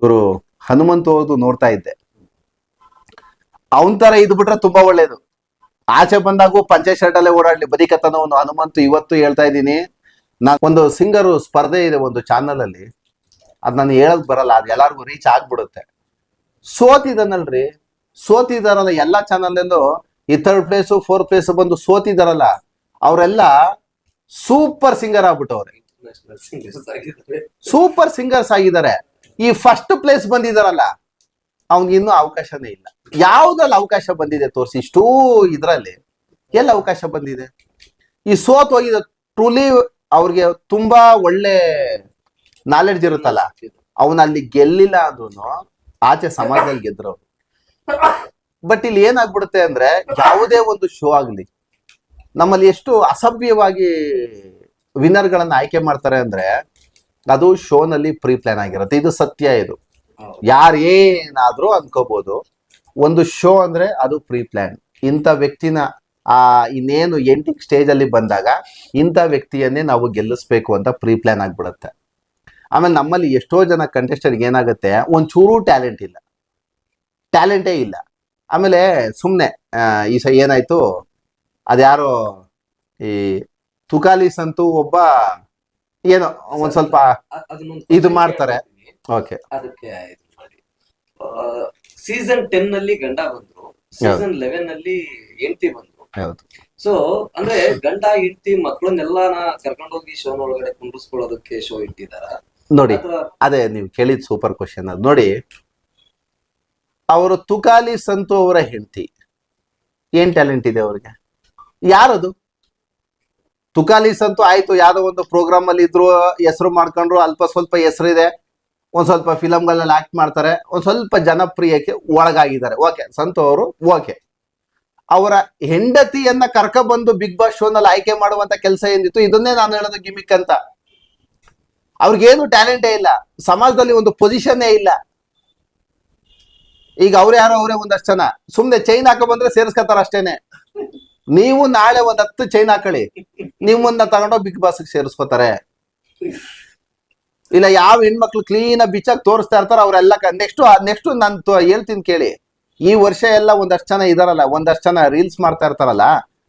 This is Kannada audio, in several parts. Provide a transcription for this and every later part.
ಇವರು ಹನುಮಂತ ಅವ್ರದ್ದು ನೋಡ್ತಾ ಇದ್ದೆ. ಅವನ್ ತರ ಇದ್ ಬಿಟ್ರೆ ತುಂಬಾ ಒಳ್ಳೇದು. ಆಚೆ ಬಂದಾಗೂ ಪಂಚೆ ಶರ್ಟ್ ಅಲ್ಲೇ ಓಡಾಡ್ಲಿ ಒಂದು ಹನುಮಂತ ಇವತ್ತು ಹೇಳ್ತಾ ಇದ್ದೀನಿ. ನಾ ಒಂದು ಸಿಂಗರ್ ಸ್ಪರ್ಧೆ ಇದೆ ಒಂದು ಚಾನಲ್ ಅಲ್ಲಿ. ಅದ್ ನಾನು ಹೇಳಕ್ ಬರಲ್ಲ ಅದು ಎಲ್ಲಾರ್ಗು ರೀಚ್ ಆಗ್ಬಿಡುತ್ತೆ. ಸೋತಿದನಲ್ರಿ ಸೋತಿದಾರಲ್ಲ ಎಲ್ಲಾ ಚಾನಲ್ ಈ ಥರ್ಡ್ ಪ್ಲೇಸು ಫೋರ್ತ್ ಪ್ಲೇಸ್ ಬಂದು ಸೋತಿದಾರಲ್ಲ ಅವರೆಲ್ಲ ಸೂಪರ್ ಸಿಂಗರ್ ಆಗ್ಬಿಟ್ಟವ್ರೆ. ಸೂಪರ್ ಸಿಂಗರ್ಸ್ ಆಗಿದ್ದಾರೆ. ಈ ಫಸ್ಟ್ ಪ್ಲೇಸ್ ಬಂದಿದಾರಲ್ಲ, ಅವ್ನಿಗೆ ಇನ್ನೂ ಅವಕಾಶನೇ ಇಲ್ಲ. ಯಾವ್ದ್ರಲ್ಲಿ ಅವಕಾಶ ಬಂದಿದೆ ತೋರಿಸಿ, ಇಷ್ಟೂ ಇದ್ರಲ್ಲಿ ಎಲ್ಲಿ ಅವಕಾಶ ಬಂದಿದೆ? ಈ ಸೋತ್ ಹೋಗಿದ ಟ್ರೂಲಿ ಅವ್ರಿಗೆ ತುಂಬಾ ಒಳ್ಳೆ ನಾಲೆಡ್ಜ್ ಇರುತ್ತಲ್ಲ ಅವನ ಅಲ್ಲಿ ಗೆಲ್ಲಿಲ್ಲ ಅಂದ್ರೂ ಆಚೆ ಸಮಾಜದಲ್ಲಿ ಗೆದ್ರು ಬಟ್ ಇಲ್ಲಿ ಏನಾಗ್ಬಿಡುತ್ತೆ ಅಂದ್ರೆ ಯಾವುದೇ ಒಂದು ಶೋ ಆಗ್ಲಿ, ನಮ್ಮಲ್ಲಿ ಎಷ್ಟು ಅಸಭ್ಯವಾಗಿ ವಿನ್ನರ್ ಗಳನ್ನ ಆಯ್ಕೆ ಮಾಡ್ತಾರೆ ಅಂದ್ರೆ ಅದು ಶೋನಲ್ಲಿ ಪ್ರೀ ಪ್ಲಾನ್ ಆಗಿರುತ್ತೆ. ಇದು ಸತ್ಯ ಇದು. ಯಾರು ಏನಾದ್ರೂ ಅನ್ಕೋಬಹುದು ಒಂದು ಶೋ ಅಂದ್ರೆ ಅದು ಪ್ರೀ ಪ್ಲಾನ್ ಇಂಥ ವ್ಯಕ್ತಿನ ಆ ಇನ್ನೇನು ಎಂಟಿಂಗ್ ಸ್ಟೇಜ್ ಅಲ್ಲಿ ಬಂದಾಗ ಇಂಥ ವ್ಯಕ್ತಿಯನ್ನೇ ನಾವು ಗೆಲ್ಲಿಸ್ಬೇಕು ಅಂತ ಪ್ರೀ ಪ್ಲಾನ್ ಆಗ್ಬಿಡುತ್ತೆ. ಆಮೇಲೆ ನಮ್ಮಲ್ಲಿ ಎಷ್ಟೋ ಜನ ಕಂಟೆಸ್ಟೆಂಟ್ ಏನಾಗುತ್ತೆ ಒಂಚೂರು ಟ್ಯಾಲೆಂಟ್ ಇಲ್ಲ. ಟ್ಯಾಲೆಂಟೇ ಇಲ್ಲ. ಆಮೇಲೆ ಸುಮ್ಮನೆ ಈ ಸ ಏನಾಯ್ತು ಅದ್ಯಾರೋ ಈ ತುಕಾಲಿಸ್ ಅಂತೂ ಒಬ್ಬ ಏನೋ ಒಂದ್ ಸ್ವಲ್ಪ ಇದು ಮಾಡ್ತಾರೆ. ಓಕೆ. ಅದಕ್ಕೆ ಸೀಸನ್ ಟೆನ್ನಲ್ಲಿ ಗಂಡ ಬಂದ್ರು ಸೀಸನ್ ಲೆವೆನ್ ಅಲ್ಲಿ ಹೆಂಡತಿ ಬಂದ್ರು. ಹೌದು. ಸೊ ಅಂದ್ರೆ ಗಂಡ ಹೆಂಡತಿ ಮಕ್ಕಳನ್ನೆಲ್ಲಾನ ಕರ್ಕೊಂಡೋಗಿ ಶೋ ಒಳಗಡೆ ಕುಂಡಿಸ್ಕೊಳ್ಳೋದಕ್ಕೆ ಶೋ ಇಟ್ಟಿದಾರ. ನೋಡಿ ಅದೇ ನೀವು ಕೇಳಿದ ಸೂಪರ್ ಕ್ವಶನ್ ಅದು. ನೋಡಿ ಅವರು ತುಕಾಲಿ ಸಂತು ಅವರ ಹೆಂಡತಿ. ಏನ್ ಟ್ಯಾಲೆಂಟ್ ಇದೆ ಅವ್ರಿಗೆ? ಯಾರದು? ತುಕಾಲಿ ಅಂತೂ ಆಯ್ತು, ಯಾವ್ದೋ ಒಂದು ಪ್ರೋಗ್ರಾಮ್ ಅಲ್ಲಿ ಇದ್ರು ಹೆಸರು ಮಾಡ್ಕೊಂಡ್ರು, ಅಲ್ಪ ಸ್ವಲ್ಪ ಹೆಸರಿದೆ ಒಂದ್ ಸ್ವಲ್ಪ ಫಿಲಮ್ಗಳಲ್ಲಿ ಆಕ್ಟ್ ಮಾಡ್ತಾರೆ, ಒಂದ್ ಸ್ವಲ್ಪ ಜನಪ್ರಿಯಕ್ಕೆ ಒಳಗಾಗಿದ್ದಾರೆ. ಓಕೆ ಸಂತು ಅವರು ಓಕೆ ಅವರ ಹೆಂಡತಿಯನ್ನ ಕರ್ಕ ಬಂದು ಬಿಗ್ ಬಾಸ್ ಶೋನಲ್ಲಿ ಆಯ್ಕೆ ಮಾಡುವಂತ ಕೆಲಸ ಏನಿತ್ತು, ಇದನ್ನೇ ನಾನು ಹೇಳೋದು ಗಿಮಿಕ್ ಅಂತ. ಅವ್ರಿಗೇನು ಟ್ಯಾಲೆಂಟೇ ಇಲ್ಲ, ಸಮಾಜದಲ್ಲಿ ಒಂದು ಪೊಸಿಷನ್ನೇ ಇಲ್ಲ. ಈಗ ಅವ್ರು ಯಾರೋ, ಅವರೇ ಒಂದಷ್ಟು ಜನ. ಸುಮ್ನೆ ಚೈನ್ ಹಾಕ ಬಂದ್ರೆ ಸೇರಿಸ್ಕೊತಾರ ಅಷ್ಟೇನೆ. ನೀವು ನಾಳೆ ಒಂದ್ ಹತ್ತು ಚೈನ್ ಹಾಕೊಳ್ಳಿ. ನಿಮ್ಮನ್ನ ತಗೊಂಡೋಗಿ ಬಿಗ್ ಬಾಸ್ ಸೇರಿಸ್ಕೋತಾರೆ. ಇಲ್ಲ ಯಾವ ಹೆಣ್ಮಕ್ಳು ಕ್ಲೀನ್ ಬಿಚ್ಚಾಗಿ ತೋರಿಸ್ತಾ ಇರ್ತಾರ ಅವರೆಲ್ಲ ನೆಕ್ಸ್ಟ್ ನೆಕ್ಸ್ಟ್ ನಾನು ಹೇಳ್ತೀನಿ ಕೇಳಿ. ಈ ವರ್ಷ ಎಲ್ಲ ಒಂದಷ್ಟು ಜನ ಇದಾರಲ್ಲ ಒಂದಷ್ಟು ಜನ ರೀಲ್ಸ್ ಮಾಡ್ತಾ ಇರ್ತಾರಲ್ಲ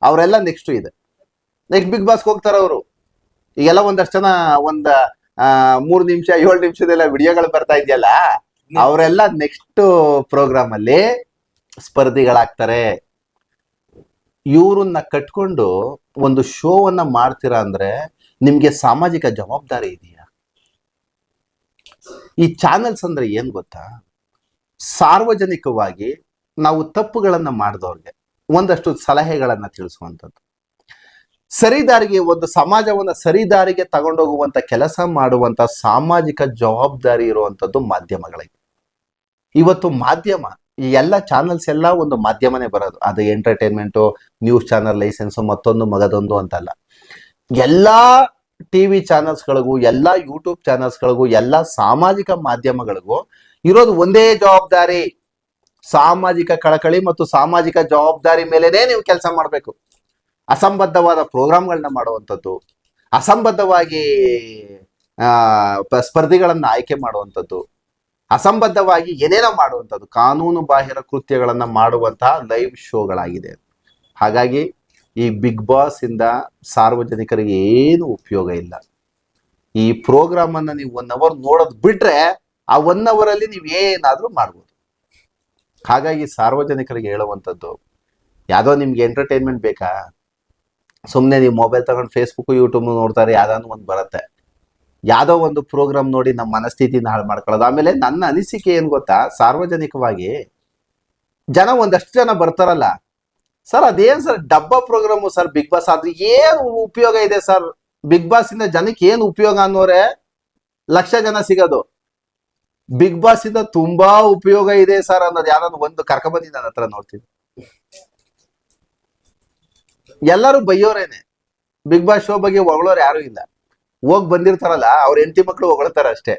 ಅವರೆಲ್ಲ ನೆಕ್ಸ್ಟ್ ಇದೆ. ನೆಕ್ಸ್ಟ್ ಬಿಗ್ ಬಾಸ್ಗೆ ಹೋಗ್ತಾರ ಅವರು. ಈಗೆಲ್ಲ ಒಂದಷ್ಟು ಜನ ಒಂದ್ ಮೂರ್ ನಿಮಿಷ ಏಳು ನಿಮಿಷದೆಲ್ಲ ವಿಡಿಯೋಗಳು ಬರ್ತಾ ಇದೆಯಲ್ಲ ಅವರೆಲ್ಲ ನೆಕ್ಸ್ಟ್ ಪ್ರೋಗ್ರಾಮ್ ಅಲ್ಲಿ ಸ್ಪರ್ಧಿಗಳಾಗ್ತಾರೆ. ಇವ್ರನ್ನ ಕಟ್ಕೊಂಡು ಒಂದು ಶೋವನ್ನ ಮಾಡ್ತೀರಾ ಅಂದ್ರೆ ನಿಮ್ಗೆ ಸಾಮಾಜಿಕ ಜವಾಬ್ದಾರಿ ಇದೆಯಾ? ಈ ಚಾನೆಲ್ಸ್ ಅಂದ್ರೆ ಏನ್ ಗೊತ್ತಾ? ಸಾರ್ವಜನಿಕವಾಗಿ ನಾವು ತಪ್ಪುಗಳನ್ನ ಮಾಡಿದವ್ರಿಗೆ ಒಂದಷ್ಟು ಸಲಹೆಗಳನ್ನ ತಿಳಿಸುವಂಥದ್ದು. ಸರಿದಾರಿಗೆ ಒಂದು ಸಮಾಜವನ್ನ ಸರಿದಾರಿಗೆ ತಗೊಂಡೋಗುವಂತ ಕೆಲಸ ಮಾಡುವಂತ ಸಾಮಾಜಿಕ ಜವಾಬ್ದಾರಿ ಇರುವಂತದ್ದು ಮಾಧ್ಯಮಗಳಿಗೆ ಇವತ್ತು ಮಾಧ್ಯಮ ಈ ಎಲ್ಲ ಚಾನಲ್ಸ್ ಎಲ್ಲ ಒಂದು ಮಾಧ್ಯಮನೇ ಬರೋದು. ಅದು ಎಂಟರ್ಟೈನ್ಮೆಂಟು ನ್ಯೂಸ್ ಚಾನಲ್ ಲೈಸೆನ್ಸು ಮತ್ತೊಂದು ಮಗದೊಂದು ಅಂತಲ್ಲ. ಎಲ್ಲಾ ಟಿವಿ ಚಾನಲ್ಸ್ಗಳಿಗೂ ಎಲ್ಲ ಯೂಟ್ಯೂಬ್ ಚಾನಲ್ಸ್ಗಳಿಗೂ ಎಲ್ಲ ಸಾಮಾಜಿಕ ಮಾಧ್ಯಮಗಳಿಗೂ ಇರೋದು ಒಂದೇ ಜವಾಬ್ದಾರಿ. ಸಾಮಾಜಿಕ ಕಳಕಳಿ ಮತ್ತು ಸಾಮಾಜಿಕ ಜವಾಬ್ದಾರಿ ಮೇಲೆನೇ ನೀವು ಕೆಲಸ ಮಾಡಬೇಕು. ಅಸಂಬದ್ಧವಾದ ಪ್ರೋಗ್ರಾಮ್ಗಳನ್ನ ಮಾಡುವಂಥದ್ದು. ಅಸಂಬದ್ಧವಾಗಿ ಸ್ಪರ್ಧಿಗಳನ್ನ ಆಯ್ಕೆ ಮಾಡುವಂಥದ್ದು. ಅಸಂಬದ್ಧವಾಗಿ ಏನೇನೋ ಮಾಡುವಂಥದ್ದು, ಕಾನೂನು ಬಾಹಿರ ಕೃತ್ಯಗಳನ್ನು ಮಾಡುವಂತಹ ಲೈವ್ ಶೋಗಳಾಗಿದೆ ಹಾಗಾಗಿ ಈ ಬಿಗ್ ಬಾಸ್ ಇಂದ ಸಾರ್ವಜನಿಕರಿಗೆ ಏನು ಉಪಯೋಗ ಇಲ್ಲ. ಈ ಪ್ರೋಗ್ರಾಮ್ ಅನ್ನ ನೀವು ಒನ್ ಅವರ್ ನೋಡೋದು ಬಿಟ್ರೆ ಆ ಒನ್ ಅವರ್ ಅಲ್ಲಿ ನೀವು ಏನಾದ್ರೂ ಮಾಡ್ಬೋದು. ಹಾಗಾಗಿ ಸಾರ್ವಜನಿಕರಿಗೆ ಹೇಳುವಂಥದ್ದು, ಯಾವುದೋ ನಿಮ್ಗೆ ಎಂಟರ್ಟೈನ್ಮೆಂಟ್ ಬೇಕಾ? ಸುಮ್ಮನೆ ನೀವು ಮೊಬೈಲ್ ತಗೊಂಡು ಫೇಸ್ಬುಕ್ ಯೂಟ್ಯೂಬ್ ನೋಡ್ತಾರೆ ಯಾವ್ದಾದ್ರು ಒಂದು ಬರುತ್ತೆ. ಯಾವುದೋ ಒಂದು ಪ್ರೋಗ್ರಾಮ್ ನೋಡಿ ನಮ್ಮ ಮನಸ್ಥಿತಿನ ಹಾಳು ಮಾಡ್ಕೊಳ್ಳೋದು. ಆಮೇಲೆ ನನ್ನ ಅನಿಸಿಕೆ ಏನು ಗೊತ್ತಾ? ಸಾರ್ವಜನಿಕವಾಗಿ ಜನ ಒಂದಷ್ಟು ಜನ ಬರ್ತಾರಲ್ಲ. ಸರ್, ಅದೇನ್ ಸರ್? ಡಬ್ಬ ಪ್ರೋಗ್ರಾಮು ಸರ್, ಬಿಗ್ ಬಾಸ್ ಆದ್ರೆ ಏನು ಉಪಯೋಗ ಇದೆ ಸರ್? ಬಿಗ್ ಬಾಸ್ ಇಂದ ಜನಕ್ಕೆ ಏನು ಉಪಯೋಗ ಅನ್ನೋರೆ? ಲಕ್ಷ ಜನ ಸಿಗೋದು. ಬಿಗ್ ಬಾಸ್ ಇಂದ ತುಂಬಾ ಉಪಯೋಗ ಇದೆ ಸರ್ ಅನ್ನೋದು ಯಾರನ್ನು ಒಂದು ಕರ್ಕೊಂಬಂದಿ ನನ್ನ ಹತ್ರ ನೋಡ್ತೀನಿ. ಎಲ್ಲರೂ ಬೈಯೋರೇನೆ. ಬಿಗ್ ಬಾಸ್ ಶೋ ಬಗ್ಗೆ ಹೊಗಳೋರು ಯಾರು ಇಲ್ಲ. ಹೋಗ್ ಬಂದಿರ್ತಾರಲ್ಲ, ಅವ್ರ ಹೆಂಡತಿ ಮಕ್ಕಳು ಹೊಗಳ್ತಾರೆ ಅಷ್ಟೇ.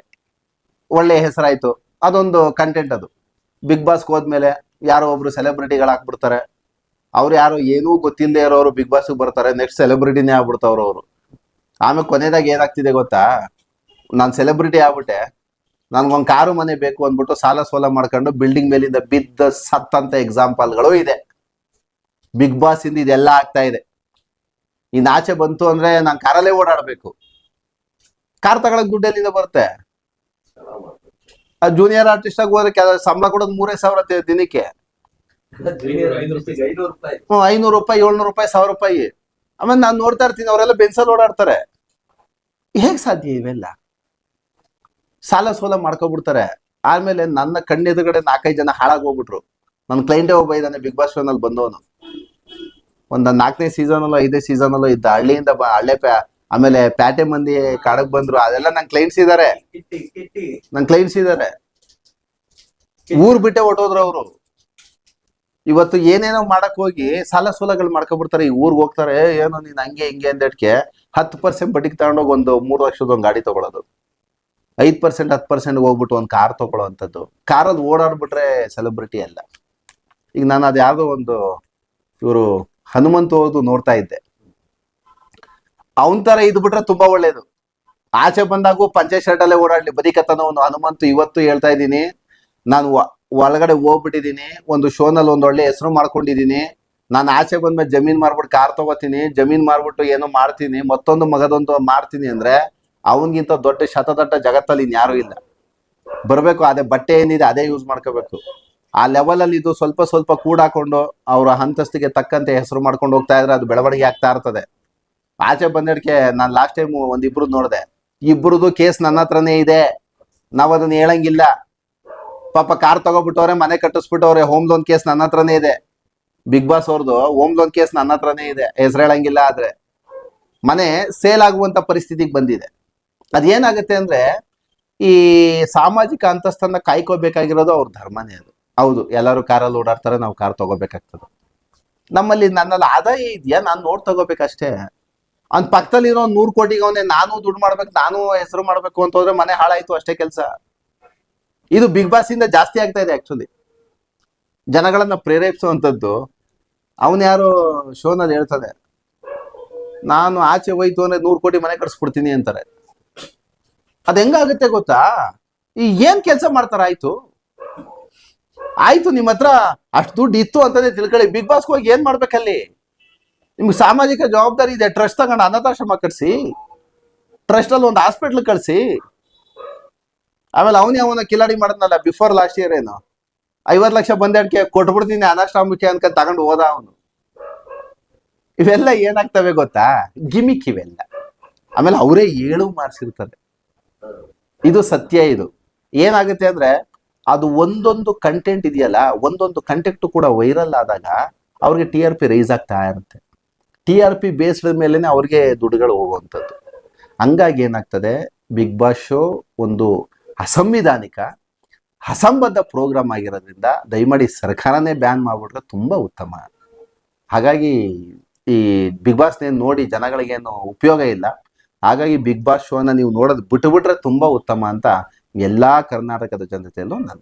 ಒಳ್ಳೆ ಹೆಸರಾಯ್ತು. ಅದೊಂದು ಕಂಟೆಂಟ್ ಅದು. ಬಿಗ್ ಬಾಸ್ಗೆ ಹೋದ್ಮೇಲೆ ಯಾರೋ ಒಬ್ರು ಸೆಲೆಬ್ರಿಟಿಗಳು ಹಾಕ್ಬಿಡ್ತಾರೆ ಅವ್ರು ಯಾರು ಏನೂ ಗೊತ್ತಿಲ್ಲದೆ ಇರೋರು ಬಿಗ್ ಬಾಸ್ಗೆ ಬರ್ತಾರೆ ನೆಕ್ಸ್ಟ್ ಸೆಲೆಬ್ರಿಟಿನೇ ಆಗ್ಬಿಡ್ತಾವ್ರು ಅವರು. ಆಮೇಲೆ ಕೊನೆದಾಗ ಏನಾಗ್ತಿದೆ ಗೊತ್ತಾ? ನಾನು ಸೆಲೆಬ್ರಿಟಿ ಆಗ್ಬಿಟ್ಟೆ. ನನ್ಗೊಂದು ಕಾರು ಮನೆ ಬೇಕು ಅಂದ್ಬಿಟ್ಟು ಸಾಲ ಸೋಲ ಮಾಡ್ಕೊಂಡು ಬಿಲ್ಡಿಂಗ್ ಮೇಲಿಂದ ಬಿದ್ದ ಸತ್ತಂತ ಎಕ್ಸಾಂಪಲ್ಗಳು ಇದೆ. ಬಿಗ್ ಬಾಸ್ ಇಂದ ಇದೆಲ್ಲ ಆಗ್ತಾ ಇದೆ. ಇನ್ನು ಆಚೆ ಬಂತು ಅಂದ್ರೆ ನಾನು ಕಾರಲ್ಲೇ ಓಡಾಡಬೇಕು. ಕಾರ್ ತಗೊಳಕ್ ದುಡ್ಡು ಎಲ್ಲಿಂದ ಬರುತ್ತೆ ಜೂನಿಯರ್ ಆರ್ಟಿಸ್ಟ್ ಆಗಿ ಹೋದ್ರೆ ಸಂಬಳ ಕೊಡೋದು ಮೂರೇ ಸಾವಿರ ದಿನಕ್ಕೆ. ಐನೂರು ರೂಪಾಯಿ. ಹ್ಮ್ ಐನೂರು ರೂಪಾಯಿ ಏಳ್ನೂರು ರೂಪಾಯಿ ಸಾವಿರ ರೂಪಾಯಿ. ಆಮೇಲೆ ನಾನು ನೋಡ್ತಾ ಇರ್ತೀನಿ ಅವರೆಲ್ಲ ಬೆನ್ಸಲ್ ಓಡಾಡ್ತಾರೆ. ಹೇಗ್ ಸಾಧ್ಯ ಇವೆಲ್ಲ? ಸಾಲ ಸೋಲ ಮಾಡ್ಕೊಬಿಡ್ತಾರೆ. ಆಮೇಲೆ ನನ್ನ ಕಣ್ಣೆದುರುಗಡೆ ನಾಲ್ಕೈದು ಜನ ಹಾಳಾಗಿ ಹೋಗ್ಬಿಟ್ರು. ನನ್ನ ಕ್ಲೈಂಟೇ ಒಬ್ಬ ಇದ್ದಾನೆ ಬಿಗ್ ಬಾಸ್ ಶೋನಲ್ಲಿ ಬಂದವನು. ಒಂದ್ ನಾಲ್ಕನೇ ಸೀಸನ್ ಅಲ್ಲೋ ಐದೇ ಸೀಸನ್ ಅಲ್ಲೋ ಇದ್ದ ಹಳ್ಳಿಯಿಂದ ಹಳ್ಳೆ ಆಮೇಲೆ ಪ್ಯಾಟೆ ಮಂದಿ ಕಾಡಕ್ ಬಂದ್ರು, ಅದೆಲ್ಲ ನನ್ ಕ್ಲೈಂಟ್ಸ್ ಇದಾರೆ. ನನ್ ಕ್ಲೈಂಟ್ಸ್ ಇದಾರೆ. ಊರ್ ಬಿಟ್ಟೆ ಹೊಟ್ಟೋದ್ರು ಅವರು. ಇವತ್ತು ಏನೇನೋ ಮಾಡಕ್ ಹೋಗಿ ಸಾಲ ಸೋಲಗಳು ಮಾಡ್ಕೊಬಿಡ್ತಾರೆ, ಈ ಊರ್ಗ್ ಹೋಗ್ತಾರೆ ಏನೋ ನೀನ್ ಹಂಗೆ ಹಿಂಗೆ ಅಂದಟ್ಕೆ ಹತ್ತು ಪರ್ಸೆಂಟ್ ಬಡ್ಡಿಗೆ ತಗೊಂಡೋಗಿ ಒಂದು ಮೂರು ಲಕ್ಷದ ಒಂದು ಗಾಡಿ ತಗೊಳ್ಳೋದು ಐದ್ ಪರ್ಸೆಂಟ್, ಹತ್ತು ಪರ್ಸೆಂಟ್ ಹೋಗ್ಬಿಟ್ಟು ಒಂದು ಕಾರ್ ತಗೊಳ್ಳೋವಂಥದ್ದು ಕಾರಲ್ಲಿ ಓಡಾಡ್ಬಿಟ್ರೆ ಸೆಲೆಬ್ರಿಟಿ ಅಲ್ಲ. ಈಗ ನಾನು ಅದು ಯಾವುದೋ ಒಂದು ಇವರು ಹನುಮಂತ ಹೋದು ನೋಡ್ತಾ ಇದ್ದೆ. ಅವನ್ ತರ ಇದ್ ಬಿಟ್ರೆ ತುಂಬಾ ಒಳ್ಳೇದು. ಆಚೆ ಬಂದಾಗೂ ಪಂಚೆ ಶರ್ಟ್ ಅಲ್ಲೇ ಓಡಾಡ್ಲಿ. ಒಂದು ಹನುಮಂತು ಇವತ್ತು ಹೇಳ್ತಾ ಇದ್ದೀನಿ. ನಾನು ಒಳಗಡೆ ಹೋಗ್ಬಿಟ್ಟಿದ್ದೀನಿ. ಒಂದು ಶೋನಲ್ಲಿ ಒಂದ್ ಒಳ್ಳೆ ಹೆಸರು ಮಾಡ್ಕೊಂಡಿದ್ದೀನಿ. ನಾನು ಆಚೆ ಬಂದ್ಮೇಲೆ ಜಮೀನ್ ಮಾರ್ಬಿಟ್ಟು ಕಾರ್ ತಗೋತೀನಿ. ಜಮೀನ್ ಮಾರ್ಬಿಟ್ಟು ಏನೋ ಮಾಡ್ತೀನಿ. ಮತ್ತೊಂದು ಮಗದೊಂದು ಮಾಡ್ತೀನಿ ಅಂದ್ರೆ ಅವನಿಗಿಂತ ದೊಡ್ಡ ಶತದಟ್ಟ ಜಗತ್ತಲ್ಲಿ ಇನ್ಯಾರು ಇಲ್ಲ. ಬರಬೇಕು. ಅದೇ ಬಟ್ಟೆ ಏನಿದೆ ಅದೇ ಯೂಸ್ ಮಾಡ್ಕೋಬೇಕು. ಆ ಲೆವೆಲ್ ಅಲ್ಲಿ ಇದು ಸ್ವಲ್ಪ ಸ್ವಲ್ಪ ಕೂಡಾಕೊಂಡು ಅವರ ಹಂತಸ್ತಿಗೆ ತಕ್ಕಂತೆ ಹೆಸರು ಮಾಡ್ಕೊಂಡು ಹೋಗ್ತಾ ಇದ್ರೆ ಅದು ಬೆಳವಣಿಗೆ ಆಗ್ತಾ ಇರ್ತದೆ. ಆಚೆ ಬಂದಿಡ್ಕೆ ನಾನು ಲಾಸ್ಟ್ ಟೈಮ್ ಒಂದಿಬ್ರು ನೋಡಿದೆ. ಇಬ್ಬರದು ಕೇಸ್ ನನ್ನ ಹತ್ರನೇ ಇದೆ. ನಾವು ಅದನ್ನ ಹೇಳಂಗಿಲ್ಲ. ಪಾಪ ಕಾರ್ ತಗೋಬಿಟ್ಟವ್ರೆ, ಮನೆ ಕಟ್ಟಿಸ್ಬಿಟ್ಟವ್ರೆ ಹೋಮ್ ಲೋನ್ ಕೇಸ್ ನನ್ನ ಹತ್ರನೇ ಇದೆ. ಬಿಗ್ ಬಾಸ್ ಅವ್ರದ್ದು ಹೋಮ್ ಲೋನ್ ಕೇಸ್ ನನ್ನ ಹತ್ರನೇ ಇದೆ. ಹೆಸರು ಹೇಳಂಗಿಲ್ಲ ಆದ್ರೆ. ಮನೆ ಸೇಲ್ ಆಗುವಂತ ಪರಿಸ್ಥಿತಿಗೆ ಬಂದಿದೆ. ಅದೇನಾಗುತ್ತೆ ಅಂದ್ರೆ, ಈ ಸಾಮಾಜಿಕ ಅಂತಸ್ತನ್ನ ಕಾಯ್ಕೋಬೇಕಾಗಿರೋದು ಅವ್ರ ಧರ್ಮನೇ ಅದು. ಹೌದು, ಎಲ್ಲರೂ ಕಾರಲ್ಲಿ ಓಡಾಡ್ತಾರೆ, ನಾವು ಕಾರ್ ತಗೋಬೇಕಾಗ್ತದೆ. ನಮ್ಮಲ್ಲಿ ನನ್ನಲ್ಲಿ ಆದಾಯ ಇದೆಯಾ? ನಾನು ನೋಡ್ ತಗೋಬೇಕಷ್ಟೇ. ಅವ್ನ ಪಕ್ಕದಲ್ಲಿ ಇರೋ ನೂರ್ ಕೋಟಿಗೆ ಅವನೇ ನಾನು ದುಡ್ಡು ಮಾಡ್ಬೇಕು, ನಾನು ಹೆಸರು ಮಾಡ್ಬೇಕು ಅಂತ ಹೋದ್ರೆ ಮನೆ ಹಾಳಾಯ್ತು ಅಷ್ಟೇ ಕೆಲಸ. ಇದು ಬಿಗ್ ಬಾಸ್ ಇಂದ ಜಾಸ್ತಿ ಆಗ್ತಾ ಇದೆ ಆಕ್ಚುಲಿ ಜನಗಳನ್ನ ಪ್ರೇರೇಪಿಸುವಂಥದ್ದು ಅವನ್ ಯಾರು ಶೋನಲ್ಲಿ ಹೇಳ್ತಾನೆ, ನಾನು ಆಚೆ ಹೋಯ್ತು ಅಂದ್ರೆ ನೂರ್ ಕೋಟಿ ಮನೆ ಕಟ್ಸ್ಬಿಡ್ತೀನಿ ಅಂತಾರೆ. ಅದ್ ಹೆಂಗಾಗುತ್ತೆ ಗೊತ್ತಾ? ಈ ಏನ್ ಕೆಲಸ ಮಾಡ್ತಾರ ಆಯ್ತು? ಆಯ್ತು ನಿಮ್ಮ ಹತ್ರ ಅಷ್ಟು ದುಡ್ಡು ಇತ್ತು ಅಂತಾನೆ ತಿಳ್ಕೊಳ್ಳಿ. ಬಿಗ್ ಬಾಸ್ಗೆ ಹೋಗಿ ಏನ್ ಮಾಡ್ಬೇಕಲ್ಲಿ? ನಿಮ್ಗೆ ಸಾಮಾಜಿಕ ಜವಾಬ್ದಾರಿ ಇದೆ ಟ್ರಸ್ಟ್ ತಗೊಂಡು ಅನಾಥಾಶ್ರಮ ಕಟ್ಸಿ ಟ್ರಸ್ಟ್ ಅಲ್ಲಿ ಒಂದು ಹಾಸ್ಪಿಟ್ಲ್ ಕಳ್ಸಿ. ಆಮೇಲೆ ಅವನೇ ಅವನ ಕಿಲಾಡಿ ಮಾಡಿದ್ನಲ್ಲ ಬಿಫೋರ್ ಲಾಸ್ಟ್ ಇಯರ್ ಏನು. ಐವತ್ತು ಲಕ್ಷ ಬಂದೆಡ್ಕೆ ಕೊಟ್ಬಿಡ್ತೀನಿ ಅನಾಶ್ರಮಕ್ಕೆ ಅನ್ಕೊಂಡ್ ತಗೊಂಡು ಹೋದ ಅವನು. ಇವೆಲ್ಲ ಏನಾಗ್ತವೆ ಗೊತ್ತಾ? ಗಿಮಿಕ್ ಇವೆಲ್ಲ. ಆಮೇಲೆ ಅವರೇ ಏಳು ಮಾಡಿಸಿರ್ತಾರೆ ಇದು ಸತ್ಯ ಇದು. ಏನಾಗುತ್ತೆ ಅಂದ್ರೆ, ಅದು ಒಂದೊಂದು ಕಂಟೆಂಟ್ ಇದೆಯಲ್ಲ, ಒಂದೊಂದು ಕಂಟೆಂಟ್ ಕೂಡ ವೈರಲ್ ಆದಾಗ, ಅವ್ರಿಗೆ ಟಿ ಆರ್ ಪಿ ರೈಸ್ ಆಗ್ತಾ ಇರುತ್ತೆ. ಟಿ ಆರ್ ಪಿ ಬೇಸ್ಡ್ ಮೇಲೇ ಅವ್ರಿಗೆ ದುಡ್ಡುಗಳು ಹೋಗುವಂಥದ್ದು. ಹಂಗಾಗಿ ಏನಾಗ್ತದೆ? ಬಿಗ್ ಬಾಸ್ ಶೋ ಒಂದು ಅಸಂವಿಧಾನಿಕ, ಅಸಂಬದ್ಧ ಪ್ರೋಗ್ರಾಮ್ ಆಗಿರೋದ್ರಿಂದ ದಯಮಾಡಿ ಸರ್ಕಾರನೇ ಬ್ಯಾನ್ ಮಾಡಿಬಿಟ್ರೆ ತುಂಬ ಉತ್ತಮ. ಹಾಗಾಗಿ ಈ ಬಿಗ್ ಬಾಸ್ನೇನು ನೋಡಿ ಜನಗಳಿಗೇನು ಉಪಯೋಗ ಇಲ್ಲ. ಹಾಗಾಗಿ ಬಿಗ್ ಬಾಸ್ ಶೋನ ನೀವು ನೋಡೋದು ಬಿಟ್ಟುಬಿಟ್ರೆ ತುಂಬ ಉತ್ತಮ ಅಂತ ಎಲ್ಲ ಕರ್ನಾಟಕದ ಜನತೆಯಲ್ಲೂ ನಾನು